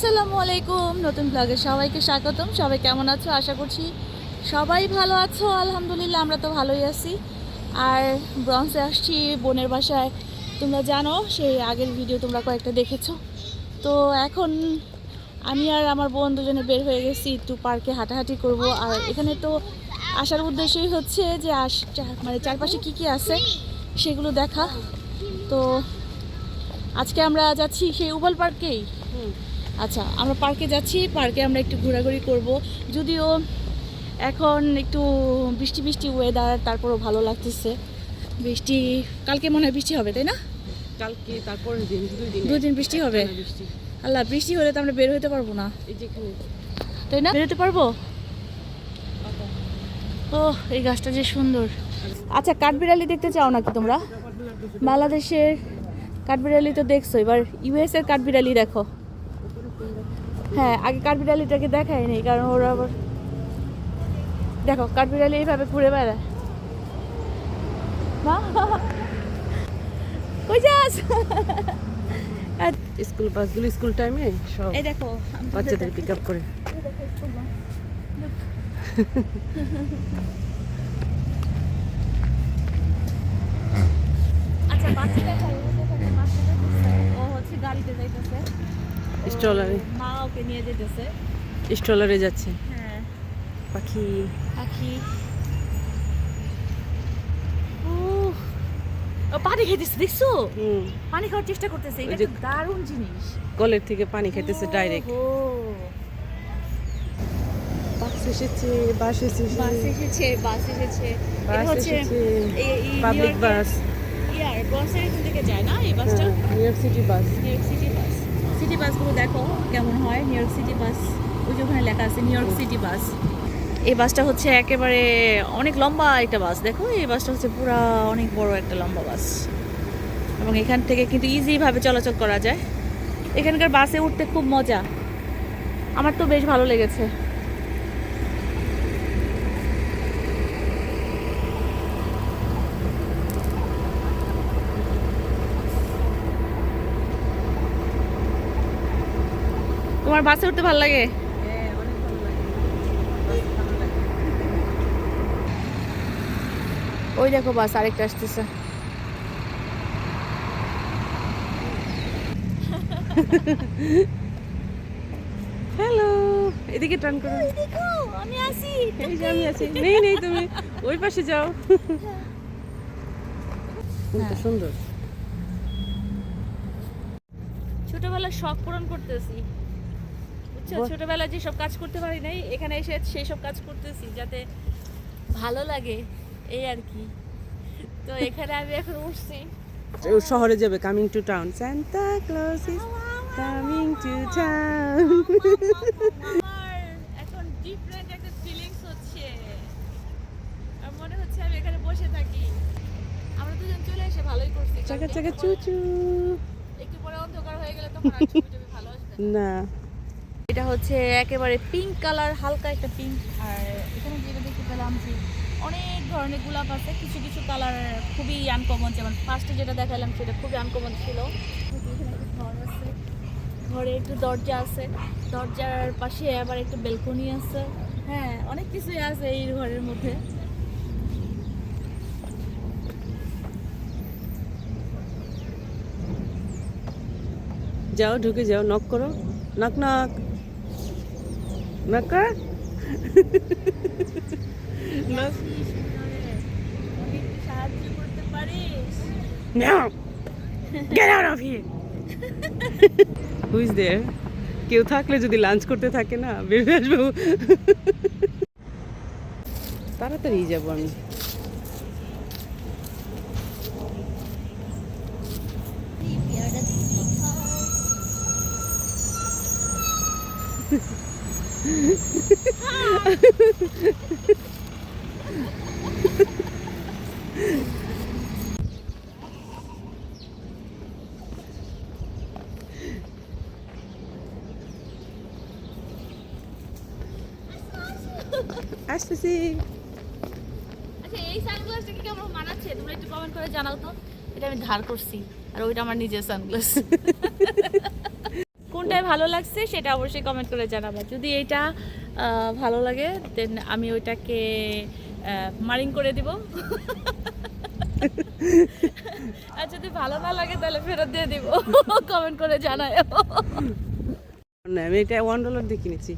আসসালামু আলাইকুম, নতুন ব্লগে সবাইকে স্বাগতম। সবাই কেমন আছো? আশা করছি সবাই ভালো আছো। আলহামদুলিল্লাহ, আমরা তো ভালোই আছি। আর ব্রঞ্জে আসছি, বোনের বাসায়। তোমরা জানো, সেই আগের ভিডিও তোমরা কয়েকটা দেখেছ। তো এখন আমি আর আমার বোন দুজনে বের হয়ে গেছি, একটু পার্কে হাঁটাহাঁটি করব। আর এখানে তো আসার উদ্দেশ্যই হচ্ছে যে আস মানে চারপাশে কি কি আছে সেগুলো দেখা। তো আজকে আমরা যাচ্ছি সেই উবল পার্কেই। আচ্ছা আমরা পার্কে যাচ্ছি পার্কে আমরা একটু ঘোরাঘুরি করব। যদিও এখন একটু বৃষ্টি বৃষ্টি ওয়েদার তারপরও ভালো লাগতেছে। বৃষ্টি কালকে মনে হয় বৃষ্টি হবে তাই না? কালকে তারপর দিন দুই দিন। বৃষ্টি হবে? আল্লাহ বৃষ্টি হলে তো আমরা বের হতে পারব না। তাই না? বের হতে পারব। ও এই গাছটা যে সুন্দর। আচ্ছা কাঠবিড়ালি দেখতে চাও নাকি তোমরা? বাংলাদেশের কাঠবিড়ালি তো দেখছ এবার ইউএস এর কাঠবিড়ালি দেখো। হ্যাঁ আগে কাঠবিড়ালিটাকে দেখাই নেই কারণ ওরা আবার দেখো কাঠবিড়ালি এইভাবে ঘুরে বেড়ায়। কই যাস? আর স্কুল বাসগুলো স্কুল টাইমে সব এই দেখো বাচ্চাদের পিক আপ করে। আচ্ছা বাচ্চা দেখাই ও হচ্ছে গাড়িতে যাইতেছে। স্ট্রলারে। মা ওকে নিয়ে যেতেছে। স্ট্রলারে যাচ্ছে। হ্যাঁ। পাখি। পাখি। ও পানি খেতেছে দেখছ? পানি খাওয়ার চেষ্টা করতেছে এটা দারুণ জিনিস। কলের থেকে পানি খাইতেছে ডাইরেক্ট ও বাস এসেছে বাস এসেছে। বাস এসেছে বাস এসেছে। বাস হচ্ছে এসেছে পাবলিক বাস। ইয়ার এখান থেকে যায় না এই বাসটা? New York City bus. New York City City বাসগুলো দেখো কেমন হয় নিউ ইয়র্ক সিটি বাস ওই যে ওখানে লেখা আছে নিউ ইয়র্ক সিটি বাস এই বাসটা হচ্ছে একেবারে অনেক লম্বা একটা বাস দেখো? এই বাসটা হচ্ছে পুরা অনেক বড় একটা লম্বা বাস এবং এখান থেকে কিন্তু ইজিভাবে চলাচল করা যায়। এখানকার বাসে উঠতে খুব মজা। আমার তো বেশ ভালো লেগেছে। তোমার বাসে উঠতে ভালো লাগে? হ্যাঁ ওই দেখো বাস আরেকটা আসতেছে। হ্যালো এদিকে টার্ন করো। আমি আসি এই যে আমি আছি। নেই নেই তুমি। ওই পাশে যাও। ফুলটা সুন্দর। ছোটবেলার শখ পূরণ করতেছি। বুঝছ? বাহ। ছোটবেলায় যে সব কাজ করতে পারি নাই এখানে এসে সেই সব কাজ করতেছি যাতে ভালো লাগে এই আর কি। তো এখানে আমি এখন উঠছি। শহরে যাবে coming to town Santa Claus is coming to town এখন ডিফারেন্ট একটা ফিলিংস হচ্ছে। আর মনে হচ্ছে আমি এখানে বসে থাকি। আমরা দুজন চলে এসে ভালোই করছি। চাকা চাকা একটু চু চু। একটু পরে অন্ধকার হয়ে গেলে তখন আর ছবি ভালো আসবে না। এটা হচ্ছে একেবারে পিঙ্ক কালার হালকা একটা পিঙ্ক আর এখানে যেটা দেখতে পেলাম যে অনেক ধরনের গোলাপ আছে, কিছু কিছু কালার খুবই আনকমন যেমন ফার্স্টে যেটা দেখালাম সেটা খুবই আনকমন ছিল। ঘর আছে। ঘরে একটু দরজা আছে। দরজার পাশে আবার একটু বেলকনি আছে। হ্যাঁ অনেক কিছুই আছে এই ঘরের মধ্যে। যাও, ঢুকে যাও নক করো। নাক নক নক কর নক অনেক সাহায্য করতে পারিস now get out of here who is there কেউ থাকলে যদি লাঞ্চ করতে থাকে না বেরিয়ে আসব। তাড়াতাড়ি যাব আমি। আসতেছি। আচ্ছা এই সানগ্লাসটা কি কেমন মানাচ্ছে? তোমরা একটু কমেন্ট করে জানাও তো। এটা আমি ধার করছি আর ওইটা আমার নিজের সানগ্লাস ভালো লাগছে, সেটা অবশ্যই কমেন্ট করে জানাবা। যদি এটা ভালো লাগে দেন আমি ওইটাকে মারিং করে দিব। আর যদি ভালো না লাগে, তাহলে ফেরত দিয়ে দিব। কমেন্ট করে জানায় আমি এটা ওয়ান ডলার দিয়ে কিনেছি।